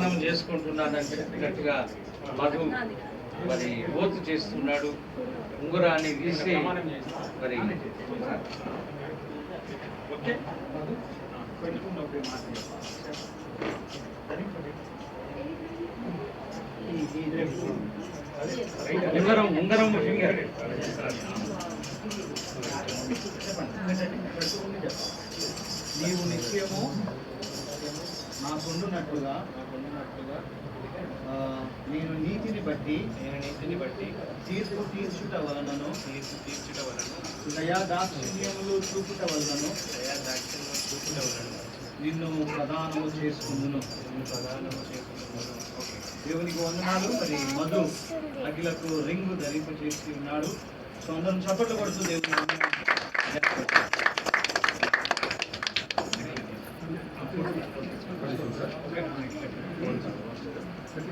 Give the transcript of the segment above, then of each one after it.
ప్రదానం చేసుకుంటున్నాడని చెప్పినట్టుగా మధు మరి ఓతు చేస్తున్నాడు ఉంగరాన్ని తీసి మరి ఓకే ఉంగరం ఉంగరం ఫింగర్ నీవు నిత్యము నాకుండునట్లుగా నాకుండునట్లుగా నేను నీతిని బట్టి నేను నీతిని బట్టి తీర్పు తీర్చుట వలనను తీర్పు తీర్చుట వలన దయా దాక్షిణ్యములు చూపుట వలనను దయా దాక్షిణ్యం చూపుట వలన నిన్ను ప్రదానము చేసుకుందును. నిన్ను ప్రదానము చేసుకున్నాను దేవునికి వందనాలు. మరి మధు అఖిలకు రింగు ధరింప చేసి ఉన్నాడు. సో అందరం చప్పట్లు కొడుతూ దేవుని వందనాలు.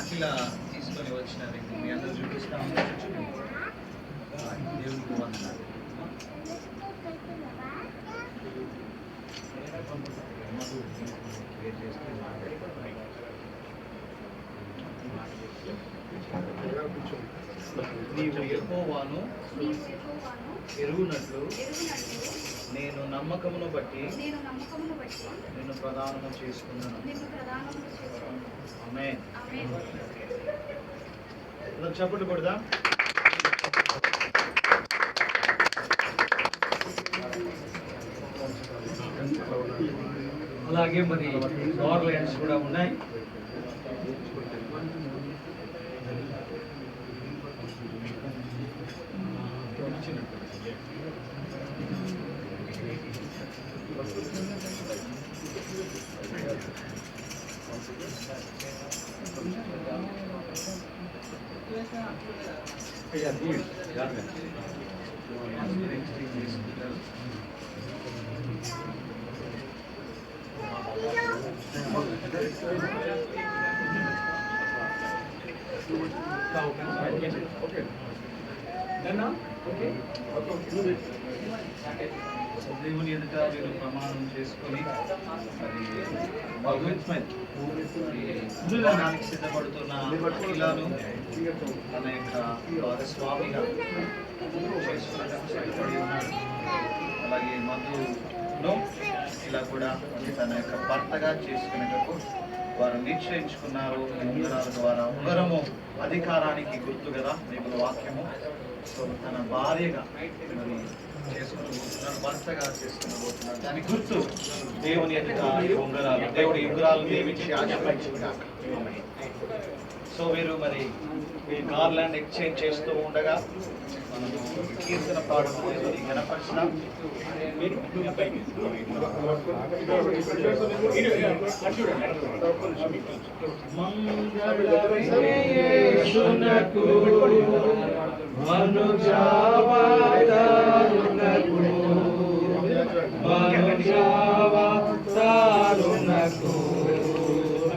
అఖిల తీసుకొని వచ్చిన రింగు మీ అందరూ చూపిస్తాము దేవునికి వందనాలు నీవు యెహోవాను ఎరుగునట్లు నేను నమ్మకమును బట్టి నేను నమ్మకమును నిన్ను ప్రదానము చేసుకున్నాను. నిన్ను ప్రదానము చేసుకున్నాను ఆమె ఆమేన్ చప్పట్లు కొడదా? అలాగే మరి పవర్ లైన్స్ కూడా ఉన్నాయి. దేవుని ఎదుట మీరు ప్రమాణం చేసుకొని మరి భగవంతునికి సిద్ధపడుతున్న అఖిలాను తన యొక్క స్వామిగా చేసుకోవడానికి సిద్ధపడి ఉన్నాడు అలాగే మధును ఇలా కూడా తన యొక్క భర్తగా చేసుకునేటప్పుడు వారు నిశ్చయించుకున్నారు. ఉంగరాల ద్వారా ఉంగరము అధికారానికి గుర్తు కదా దేవుని వాక్యము. సో తన భార్యగా మరి చేసుకుని పోతున్నారు భర్తగా చేసుకుని పోతున్నారు దాని గుర్తు దేవుని యొక్క ఉంగరాలు దేవుడి ఉంగరాలు దేవించి ఆశీర్వదించుగాక. సో వీరు మరి ఈ కార్లాండ్ ఎక్స్చేంజ్ చేస్తూ ఉండగా మనము ಕೀರ್ತನ ಪಾಡುವುದು ಜನಪಕ್ಷ ಮಂಗಳ ಮನುಜಾವಾ